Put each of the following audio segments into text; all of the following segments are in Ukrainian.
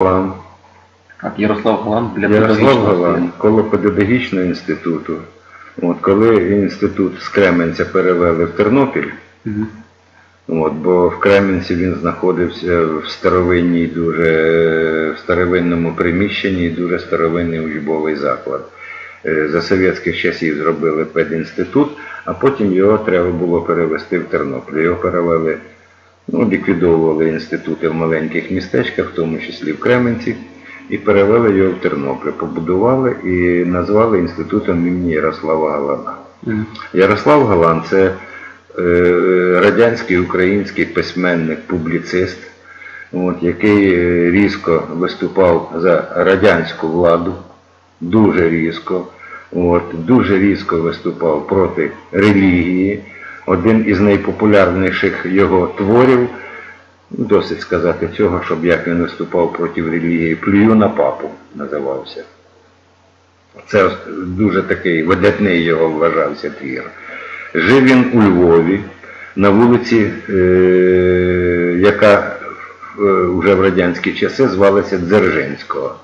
Галан, Ярослав Галан для Ярослав Галан, коло педагогічного інституту. От, коли інститут з Кременця перевели в Тернопіль, Мгм. От, бо в Кременці він знаходився в старовинній, дуже в старовинному приміщенні, дуже старовинний учбовий заклад. Е, За совєтських часів зробили педінститут, а потім його треба було перевести в Тернопіль. Його перевели, ну, ліквідовували інститути в маленьких містечках, в тому числі в Кременці, і перевели його в Тернопіль. Побудували і назвали інститутом імені Ярослава Галана. Ярослав Галан це е, радянський український письменник, публіцист, от, який е, різко виступав за радянську владу, дуже різко, от, дуже різко виступав проти релігії. Один із найпопулярніших його творів, ну, досить сказати цього, щоб як він виступав проти релігії, плюю на папу називався. Це дуже такий видатний його вважався твір. Жив він у Львові на вулиці, е, яка е, вже в радянські часи звалася Дзержинського.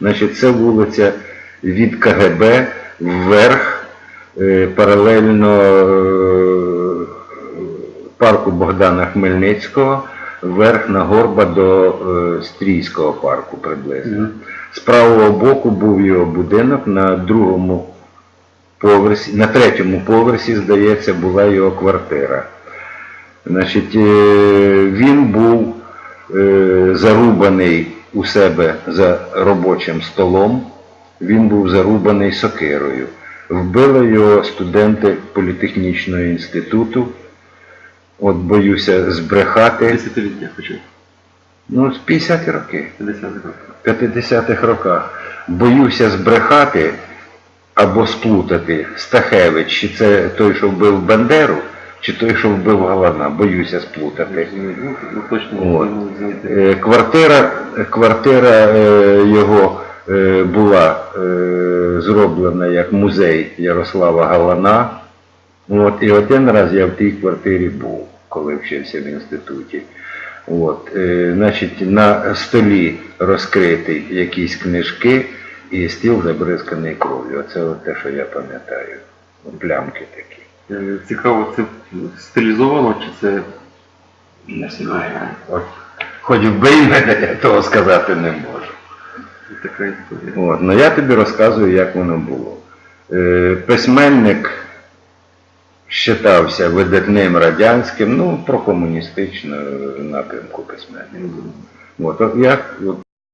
Значить, це вулиця від КГБ вверх, е, паралельно парку Богдана Хмельницького, вверх на горба до е, Стрійського парку приблизно. Мгм. З правого боку був його будинок, на другому поверсі, на третьому поверсі, здається, була його квартира. Значить, е, він був е, зарубаний у себе за робочим столом, він був зарубаний сокирою. Вбили його студенти політехнічного інституту. От боюся збрехати. Десятиліття хочу. Ну, з 50 років. 50 років. 50-х роках боюся збрехати або сплутати Стахевич, чи це той, що вбив Бандеру, чи той, що вбив Галана. Боюся сплутати. Ну, ну, точно От. Е, Квартира, квартира е, його е, була зроблена як музей Ярослава Галана. От, і один раз я в тій квартирі був, коли вчився в інституті. От, е, значить, на столі розкриті якісь книжки і стіл забризканий кров'ю. Оце от те, що я пам'ятаю. Плямки такі. Е, Цікаво, це стилізовано чи це Не знаю. От, хоч вбий мене, я того сказати не можу. така історія? От, ну я тобі розказую, як воно було. Е, письменник вважався видатним радянським, ну, про комуністичну напрямку письменник. От, от як, от